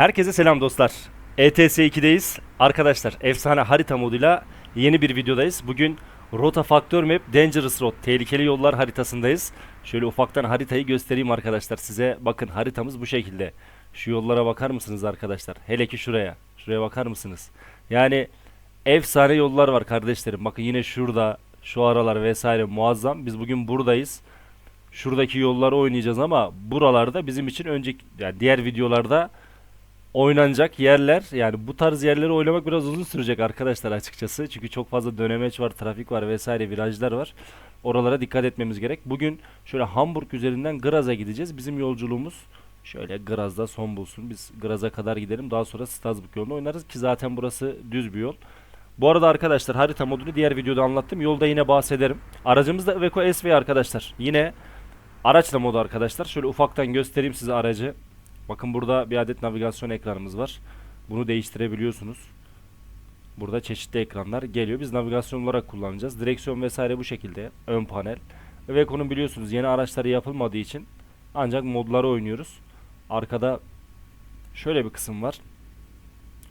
Herkese selam dostlar. E ETS 2'deyiz. Arkadaşlar efsane harita moduyla yeni bir videodayız. Bugün Rota Faktör Map Dangerous Road tehlikeli yollar haritasındayız. Şöyle ufaktan haritayı göstereyim arkadaşlar size. Bakın haritamız bu şekilde. Şu yollara bakar mısınız arkadaşlar? Hele ki şuraya. Şuraya bakar mısınız? Yani efsane yollar var kardeşlerim. Bakın yine şurada şu aralar vesaire muazzam. Biz bugün buradayız. Şuradaki yolları oynayacağız ama buralarda bizim için önceki yani diğer videolarda oynanacak yerler yani bu tarz yerleri oynamak biraz uzun sürecek arkadaşlar açıkçası. Çünkü çok fazla dönemeç var, trafik var vesaire virajlar var. Oralara dikkat etmemiz gerek. Bugün şöyle Hamburg üzerinden Graz'a gideceğiz. Bizim yolculuğumuz şöyle Graz'da son bulsun. Biz Graz'a kadar gidelim. Daha sonra Strasbourg yolunu oynarız ki zaten burası düz bir yol. Bu arada arkadaşlar harita modunu diğer videoda anlattım. Yolda yine bahsederim. Aracımız da Iveco SV arkadaşlar. Yine araçla modu arkadaşlar. Şöyle ufaktan göstereyim size aracı. Bakın burada bir adet navigasyon ekranımız var. Bunu değiştirebiliyorsunuz. Burada çeşitli ekranlar geliyor. Biz navigasyon olarak kullanacağız. Direksiyon vesaire bu şekilde. Ön panel. Ve konu biliyorsunuz yeni araçları yapılmadığı için ancak modları oynuyoruz. Arkada şöyle bir kısım var.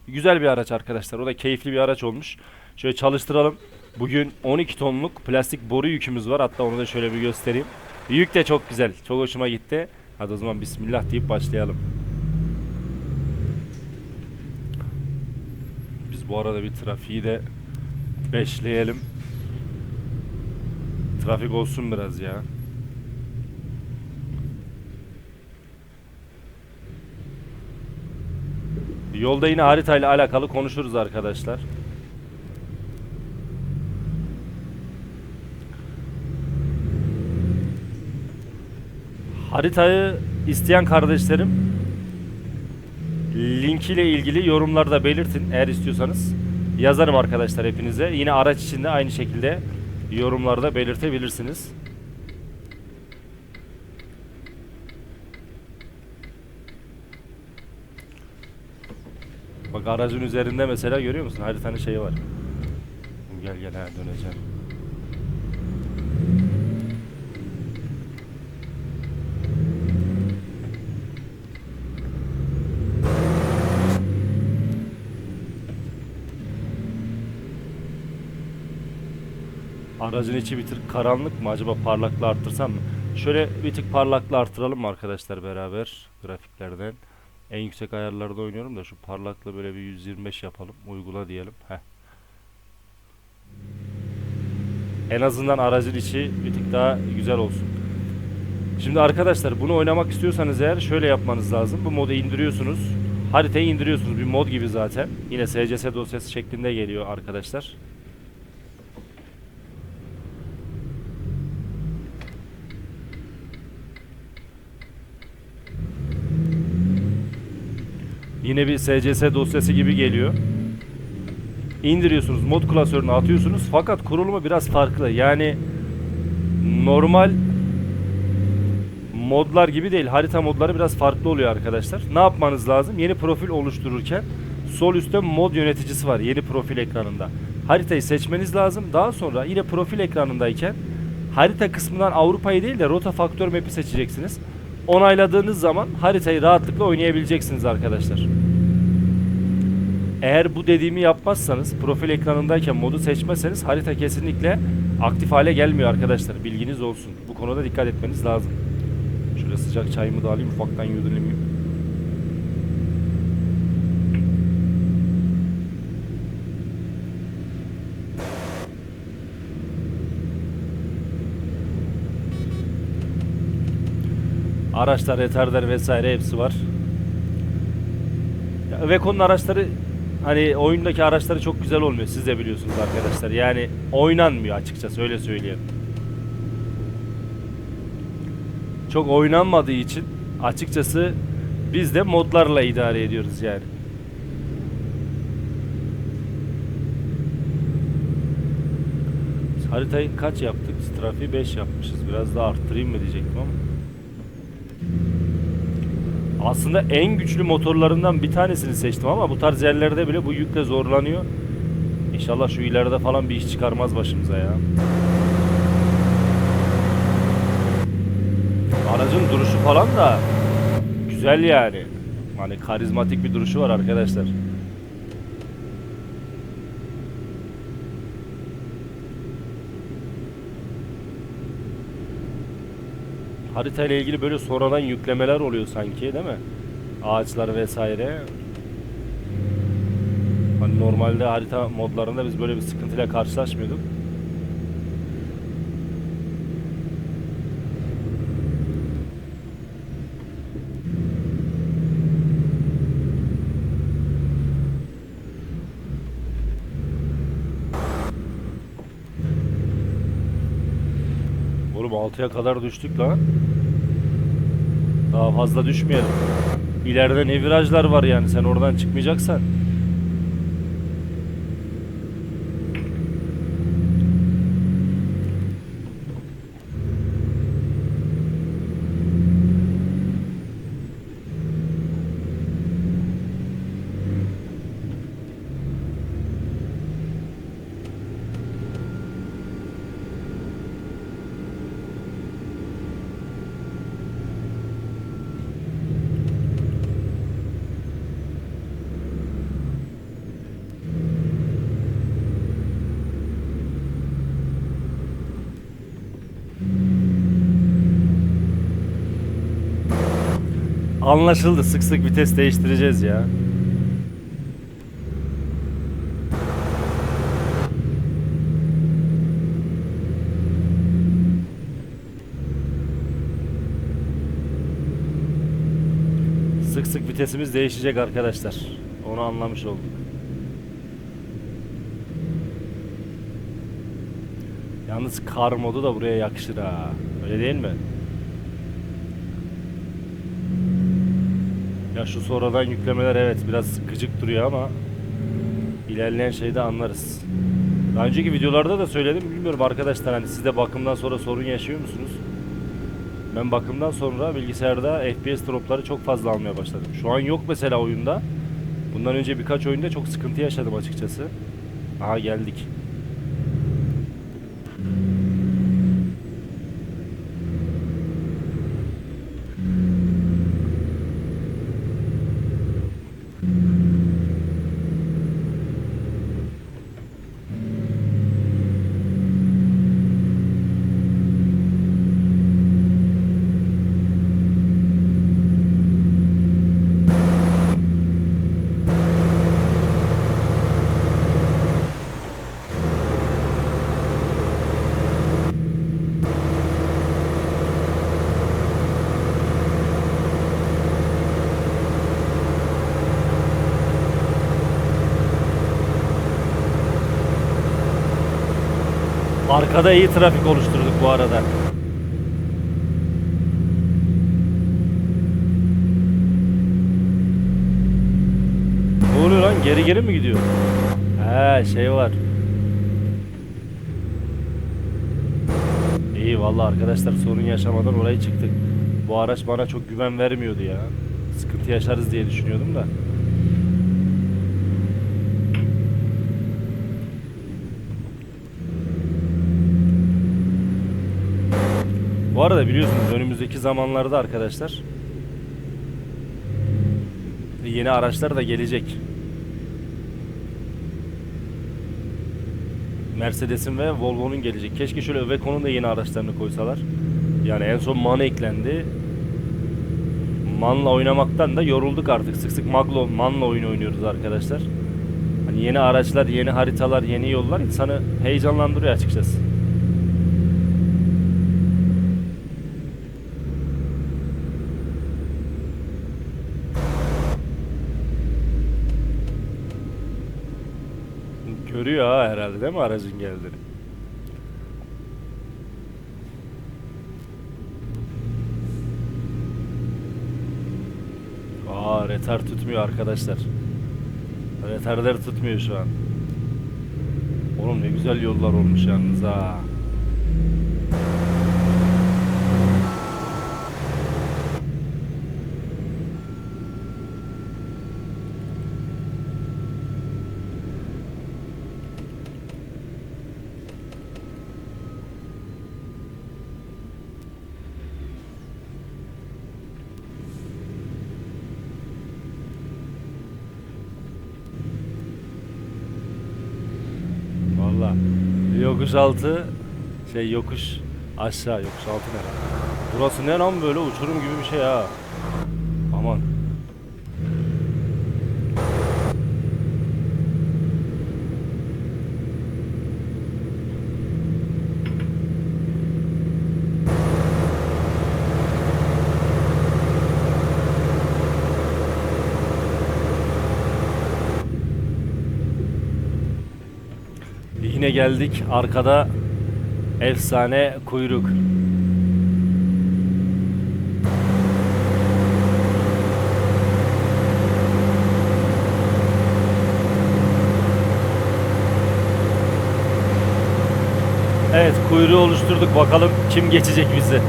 Güzel bir araç arkadaşlar. O da keyifli bir araç olmuş. Şöyle çalıştıralım. Bugün 12 tonluk plastik boru yükümüz var. Hatta onu da şöyle bir göstereyim. Yük de çok güzel. Çok hoşuma gitti. Hadi o zaman bismillah deyip başlayalım. Biz bu arada bir trafiği de beşleyelim. Trafik olsun biraz ya. Yolda yine haritayla alakalı konuşuruz arkadaşlar. Haritayı isteyen kardeşlerim linkiyle ilgili yorumlarda belirtin eğer istiyorsanız. Yazarım arkadaşlar hepinize. Yine araç içinde aynı şekilde yorumlarda belirtebilirsiniz. Bak aracın üzerinde mesela görüyor musun? Haritanın şeyi var. Gel gel ha döneceğim. Aracın içi bir tık karanlık mı? Acaba parlaklığı arttırsam mı? Şöyle bir tık parlaklığı artıralım mı arkadaşlar beraber grafiklerden. En yüksek ayarlarda oynuyorum da şu parlaklığı böyle bir 125 yapalım. Uygula diyelim. Heh. En azından aracın içi bir tık daha güzel olsun. Şimdi arkadaşlar bunu oynamak istiyorsanız eğer şöyle yapmanız lazım. Bu modu indiriyorsunuz. Haritayı indiriyorsunuz. Bir mod gibi zaten. Yine SCS dosyası şeklinde geliyor arkadaşlar. Yine bir SCS dosyası gibi geliyor. İndiriyorsunuz, mod klasörüne atıyorsunuz fakat kurulumu biraz farklı. Yani normal modlar gibi değil. Harita modları biraz farklı oluyor arkadaşlar. Ne yapmanız lazım? Yeni profil oluştururken sol üstte mod yöneticisi var yeni profil ekranında. Haritayı seçmeniz lazım. Daha sonra yine profil ekranındayken harita kısmından Avrupa'yı değil de rota faktör map'i seçeceksiniz. Onayladığınız zaman haritayı rahatlıkla oynayabileceksiniz arkadaşlar. Eğer bu dediğimi yapmazsanız profil ekranındayken modu seçmezseniz harita kesinlikle aktif hale gelmiyor arkadaşlar. Bilginiz olsun. Bu konuda dikkat etmeniz lazım. Şöyle sıcak çayımı da alayım ufaktan yudumlayayım. Araçlar, retarder vesaire hepsi var. Ya, Iveco'nun araçları hani oyundaki araçları çok güzel olmuyor. Siz de biliyorsunuz arkadaşlar. Yani oynanmıyor açıkçası öyle söyleyeyim. Çok oynanmadığı için açıkçası biz de modlarla idare ediyoruz yani. Haritayı kaç yaptık? Trafiği 5 yapmışız. Biraz daha arttırayım mı diyecektim ama. Aslında en güçlü motorlarından bir tanesini seçtim ama bu tarz yerlerde bile bu yükle zorlanıyor. İnşallah şu ileride falan bir iş çıkarmaz başımıza ya. Aracın duruşu falan da güzel yani. Hani karizmatik bir duruşu var arkadaşlar. Harita ile ilgili böyle sonradan yüklemeler oluyor sanki değil mi? Ağaçlar vesaire. Hani normalde harita modlarında biz böyle bir sıkıntıyla karşılaşmıyorduk. Oğlum 6'ya kadar düştük lan. Daha fazla düşmeyelim. İleride ne virajlar var yani sen oradan çıkmayacaksan. Anlaşıldı sık sık vites değiştireceğiz ya. Sık sık vitesimiz değişecek arkadaşlar. Onu anlamış olduk. Yalnız kar modu da buraya yakışır ha. Öyle değil mi? Ya şu sonradan yüklemeler evet biraz gıcık duruyor ama ilerleyen şeyde anlarız. Daha önceki videolarda da söyledim bilmiyorum arkadaşlar hani siz de bakımdan sonra sorun yaşıyor musunuz? Ben bakımdan sonra bilgisayarda FPS dropları çok fazla almaya başladım. Şu an yok mesela oyunda. Bundan önce birkaç oyunda çok sıkıntı yaşadım açıkçası. Aha geldik. Arkada iyi trafik oluşturduk bu arada. Ne oluyor lan? Geri geri mi gidiyor? He şey var. İyi vallahi arkadaşlar sorun yaşamadan oraya çıktık. Bu araç bana çok güven vermiyordu ya. Sıkıntı yaşarız diye düşünüyordum da. Arada biliyorsunuz önümüzdeki zamanlarda arkadaşlar yeni araçlar da gelecek. Mercedes'in ve Volvo'nun gelecek. Keşke şöyle Iveco'nun da yeni araçlarını koysalar. Yani en son MAN eklendi. MAN'la oynamaktan da yorulduk artık. Sık sık Maglo, MAN'la oyun oynuyoruz arkadaşlar. Hani yeni araçlar, yeni haritalar, yeni yollar insanı heyecanlandırıyor açıkçası. Görüyor ha herhalde değil mi aracın geldiğini? Aa retar tutmuyor arkadaşlar. Retarder tutmuyor şu an. Oğlum ne güzel yollar olmuş yalnız ha. Yokuş altı şey yokuş aşağı yokuş altı ne lan? Burası ne lan böyle uçurum gibi bir şey ha. Aman. Yine geldik arkada efsane kuyruk. Evet kuyruğu oluşturduk bakalım kim geçecek bizi.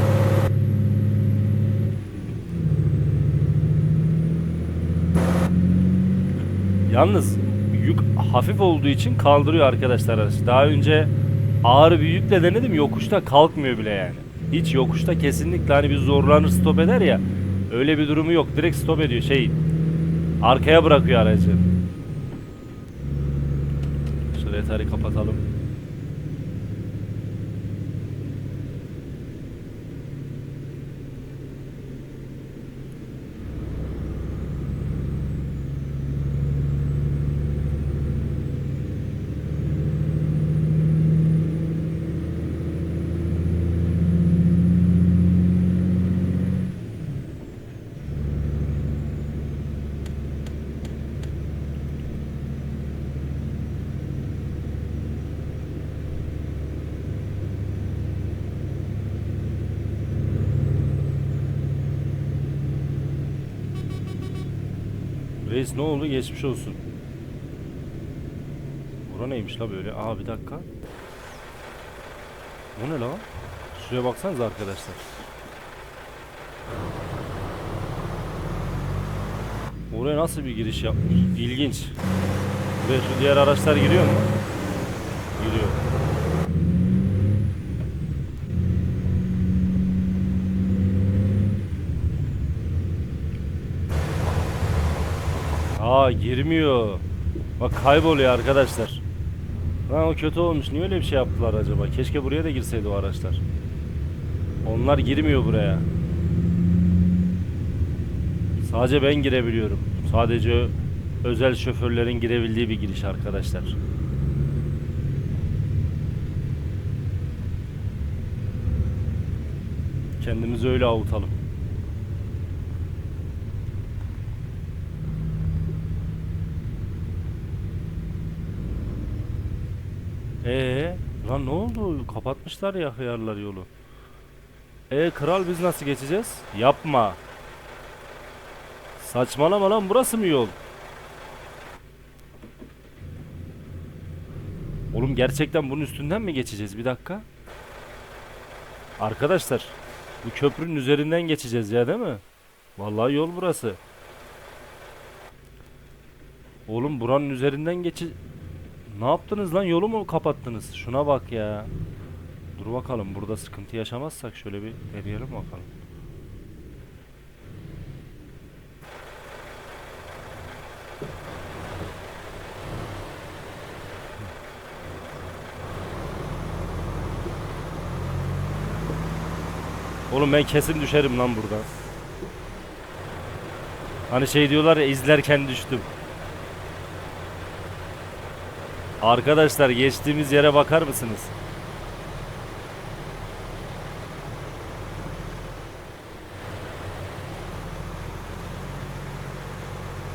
Yalnız hafif olduğu için kaldırıyor arkadaşlar araç. Daha önce ağır bir yükle denedim yokuşta kalkmıyor bile yani. Hiç yokuşta kesinlikle hani bir zorlanır stop eder ya. Öyle bir durumu yok. Direkt stop ediyor şey. Arkaya bırakıyor aracı. Şöyle yeterli kapatalım. Reis ne oldu? Geçmiş olsun. Bura neymiş la böyle? Aa bir dakika. O ne la? Şuraya baksanıza arkadaşlar. Oraya nasıl bir giriş yapmış? İlginç. Buraya şu diğer araçlar giriyor mu? Giriyor. Aa girmiyor. Bak kayboluyor arkadaşlar. Lan o kötü olmuş. Niye öyle bir şey yaptılar acaba? Keşke buraya da girseydi o araçlar. Onlar girmiyor buraya. Sadece ben girebiliyorum. Sadece özel şoförlerin girebildiği bir giriş arkadaşlar. Kendimizi öyle avutalım. Ee, lan ne oldu? Kapatmışlar ya hıyarlar yolu. Ee kral biz nasıl geçeceğiz? Yapma. Saçmalama lan burası mı yol? Oğlum gerçekten bunun üstünden mi geçeceğiz? Bir dakika. Arkadaşlar bu köprünün üzerinden geçeceğiz ya değil mi? Vallahi yol burası. Oğlum buranın üzerinden geçi... Ne yaptınız lan? Yolu mu kapattınız? Şuna bak ya. Dur bakalım burada sıkıntı yaşamazsak şöyle bir deneyelim bakalım. Oğlum ben kesin düşerim lan buradan. Hani şey diyorlar ya izlerken düştüm. Arkadaşlar geçtiğimiz yere bakar mısınız?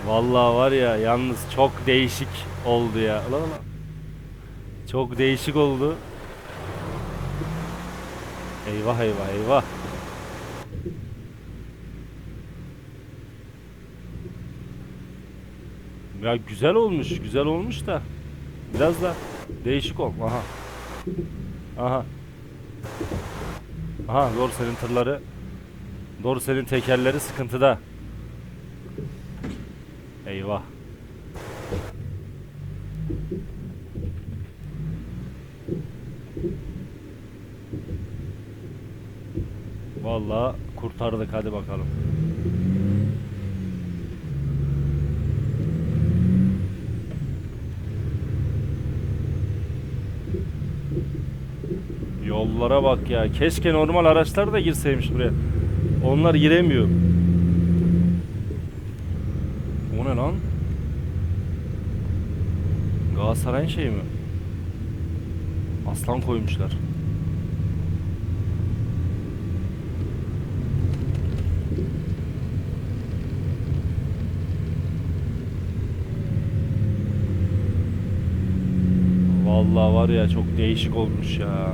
Vallahi var ya yalnız çok değişik oldu ya. Ulan ulan. Çok değişik oldu. Eyvah eyvah eyvah. Ya güzel olmuş, güzel olmuş da biraz da değişik ol. Aha. Aha. Aha doğru senin tırları. Doğru senin tekerleri sıkıntıda. Eyvah. Vallahi kurtardık hadi bakalım. Yollara bak ya. Keşke normal araçlar da girseymiş buraya. Onlar giremiyor. O ne lan? Galatasaray'ın şeyi mi? Aslan koymuşlar. Vallahi var ya çok değişik olmuş ya.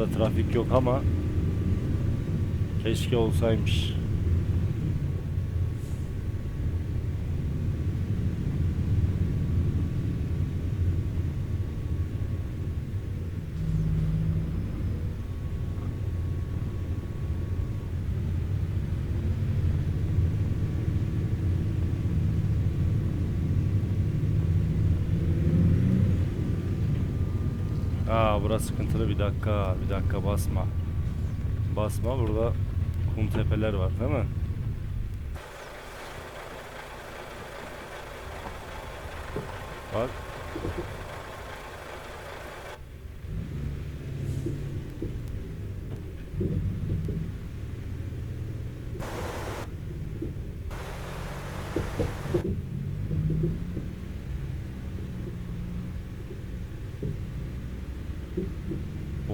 Şurada trafik yok ama keşke olsaymış. Aa burası sıkıntılı bir dakika bir dakika basma. Basma burada kum tepeler var değil mi? Bak.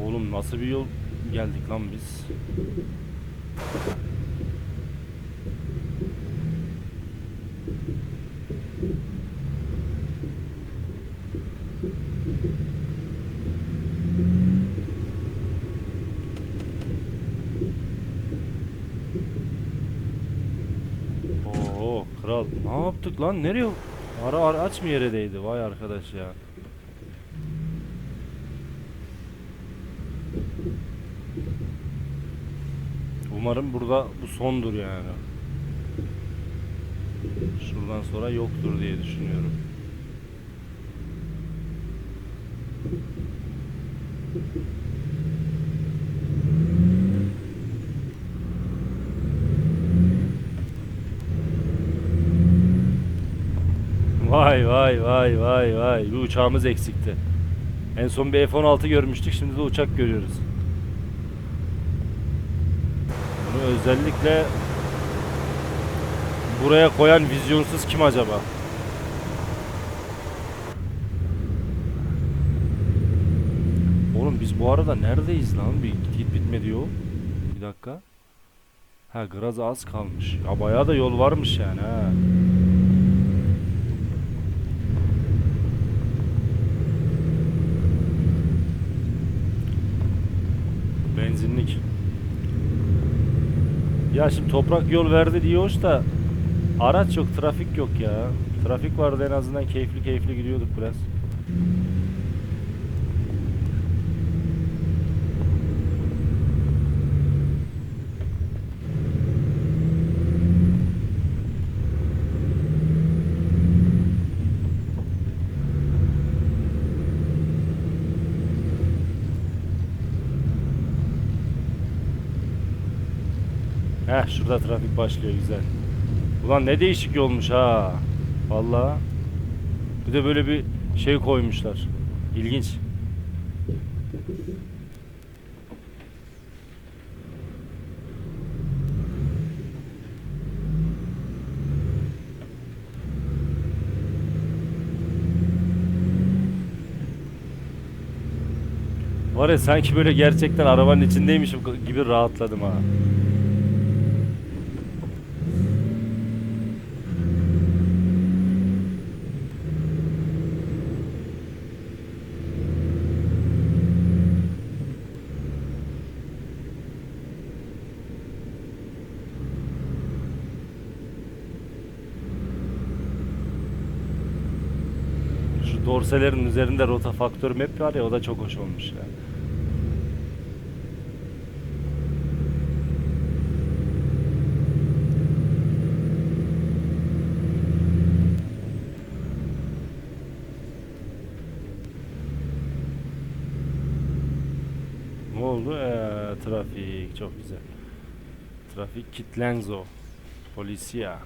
Oğlum nasıl bir yol geldik lan biz? Oo kral ne yaptık lan nereye? Ara ara aç mı yere değdi vay arkadaş ya. Umarım burada bu sondur yani. Şuradan sonra yoktur diye düşünüyorum. Vay vay vay vay vay. Bir uçağımız eksikti. En son bir F-16 görmüştük. Şimdi de uçak görüyoruz. Bunu özellikle buraya koyan vizyonsuz kim acaba? Oğlum biz bu arada neredeyiz lan? Bir git git bitmedi yol. Bir dakika. Ha Graz az kalmış. Ya bayağı da yol varmış yani ha. Ya şimdi toprak yol verdi hoş da araç yok, trafik yok ya. Trafik vardı en azından keyifli keyifli gidiyorduk biraz. Şurada trafik başlıyor güzel. Ulan ne değişik yolmuş ha. Vallahi. Bir de böyle bir şey koymuşlar. İlginç. Var ya sanki böyle gerçekten arabanın içindeymişim gibi rahatladım ha. Şu dorselerin üzerinde rota faktör map var ya o da çok hoş olmuş ya. Ne oldu? Ee, trafik çok güzel. Trafik kitlenzo. Polisiya.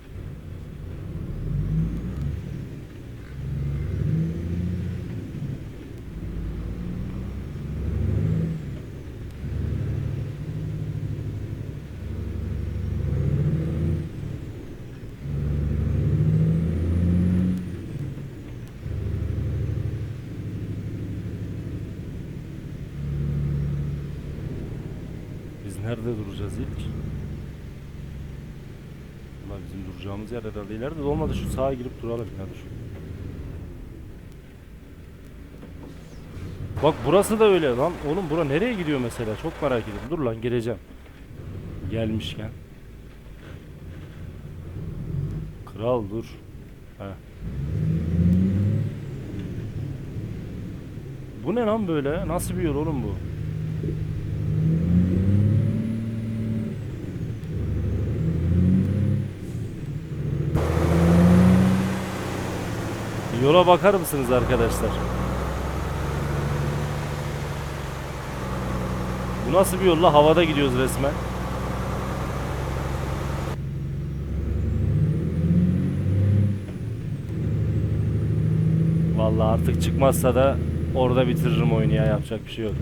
Ulan bizim duracağımız yer herhalde ileride de olmadı şu sağa girip duralım ya dur. Bak burası da öyle lan. Oğlum bura nereye gidiyor mesela? Çok merak ediyorum. Dur lan gireceğim. Gelmişken. Kral dur. Heh. Bu ne lan böyle? Nasıl bir yol oğlum bu? Yola bakar mısınız arkadaşlar? Bu nasıl bir yolla? Havada gidiyoruz resmen. Vallahi artık çıkmazsa da orada bitiririm oyunu ya yapacak bir şey yok.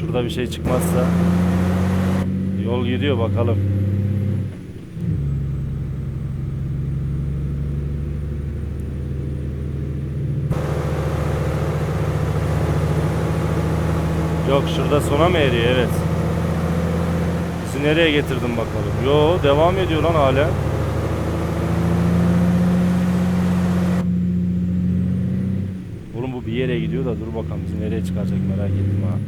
Şurada bir şey çıkmazsa yol gidiyor bakalım. Yok şurada sona mı eriyor evet. Bizi nereye getirdin bakalım. Yo devam ediyor lan hala. Oğlum bu bir yere gidiyor da dur bakalım bizi nereye çıkaracak merak ettim ha.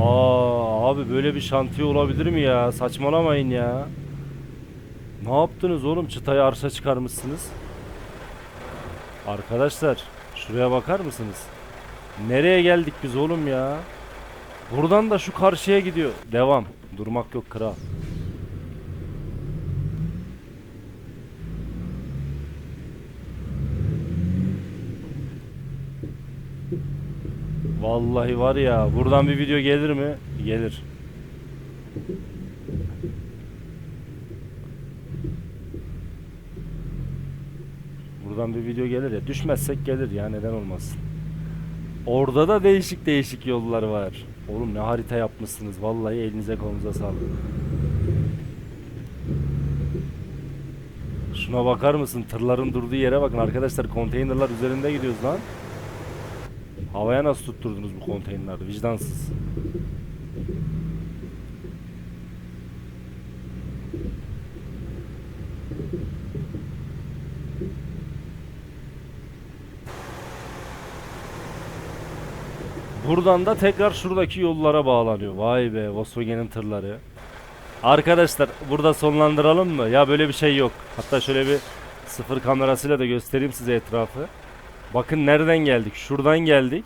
Aa abi böyle bir şantiye olabilir mi ya? Saçmalamayın ya. Ne yaptınız oğlum? Çıtayı arşa çıkarmışsınız. Arkadaşlar şuraya bakar mısınız? Nereye geldik biz oğlum ya? Buradan da şu karşıya gidiyor. Devam. Durmak yok kral. Vallahi var ya buradan bir video gelir mi? Gelir. Buradan bir video gelir ya. Düşmezsek gelir ya neden olmasın. Orada da değişik değişik yollar var. Oğlum ne harita yapmışsınız. Vallahi elinize kolunuza sağlık. Şuna bakar mısın? Tırların durduğu yere bakın arkadaşlar. Konteynerlar üzerinde gidiyoruz lan. Havaya nasıl tutturdunuz bu konteynerleri? Vicdansız. Buradan da tekrar şuradaki yollara bağlanıyor. Vay be Volkswagen'in tırları. Arkadaşlar burada sonlandıralım mı? Ya böyle bir şey yok. Hatta şöyle bir sıfır kamerasıyla da göstereyim size etrafı. Bakın nereden geldik? Şuradan geldik.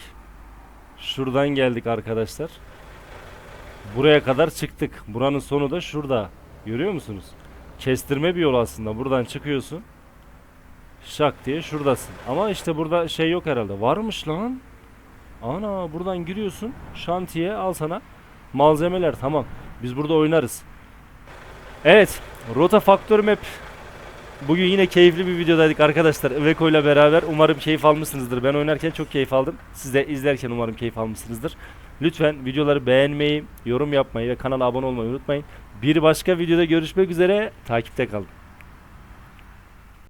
Şuradan geldik arkadaşlar. Buraya kadar çıktık. Buranın sonu da şurada. Görüyor musunuz? Kestirme bir yol aslında. Buradan çıkıyorsun. Şak diye şuradasın. Ama işte burada şey yok herhalde. Varmış lan. Ana buradan giriyorsun. Şantiye al sana. Malzemeler tamam. Biz burada oynarız. Evet. Rota Faktör Map. Bugün yine keyifli bir videodaydık arkadaşlar. Iveco ile beraber. Umarım keyif almışsınızdır. Ben oynarken çok keyif aldım. Siz de izlerken umarım keyif almışsınızdır. Lütfen videoları beğenmeyi, yorum yapmayı ve kanala abone olmayı unutmayın. Bir başka videoda görüşmek üzere. Takipte kalın.